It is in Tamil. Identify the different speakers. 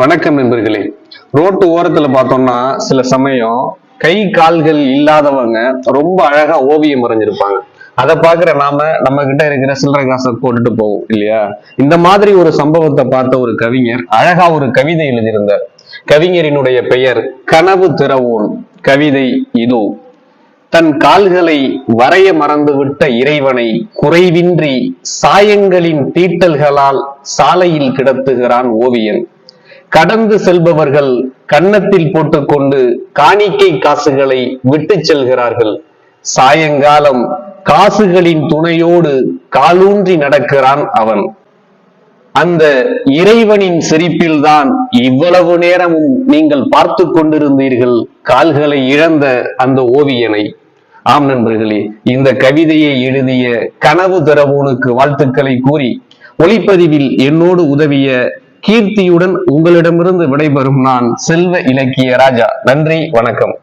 Speaker 1: வணக்கம் நண்பர்களே. ரோட்டு ஓரத்துல பார்த்தோம்னா சில சமயம் கை கால்கள் இல்லாதவங்க ரொம்ப அழகா ஓவியம் வரைஞ்சிருப்பாங்க. அதை பாக்குற நாம நம்ம கிட்ட இருக்கிற சில்லறை காசை போட்டுட்டு போவோம் இல்லையா? இந்த மாதிரி ஒரு சம்பவத்தை பார்த்த ஒரு கவிஞர் அழகா ஒரு கவிதை எழுதியிருந்தார். கவிஞரினுடைய பெயர் கனவு திறவோன் கவிதை இதோ. தன் கால்களை வரைய மறந்துவிட்ட இறைவனை குறைவின்றி சாயங்களின் தீட்டல்களால் சாலையில் கிடத்துகிறான் ஓவியன். கடந்து செல்பவர்கள் கன்னத்தில் போட்டுக்கொண்டு காணிக்கை காசுகளை விட்டு செல்கிறார்கள். சாயங்காலம் காசுகளின் துணையோடு காலூன்றி நடக்கிறான் அவன். அந்த இறைவனின் சிரிப்பில்தான் இவ்வளவு நேரமும் நீங்கள் பார்த்து கொண்டிருந்தீர்கள் கால்களை இழந்த அந்த ஓவியனை. ஆம் நண்பர்களே இந்த கவிதையை எழுதிய கனவு தரவோனுக்கு வாழ்த்துக்களை கூறி ஒளிப்பதிவில் என்னோடு உதவிய கீர்த்தியுடன் உங்களிடமிருந்து விடைபெறும் நான் செல்வ இலக்கிய ராஜா. நன்றி வணக்கம்.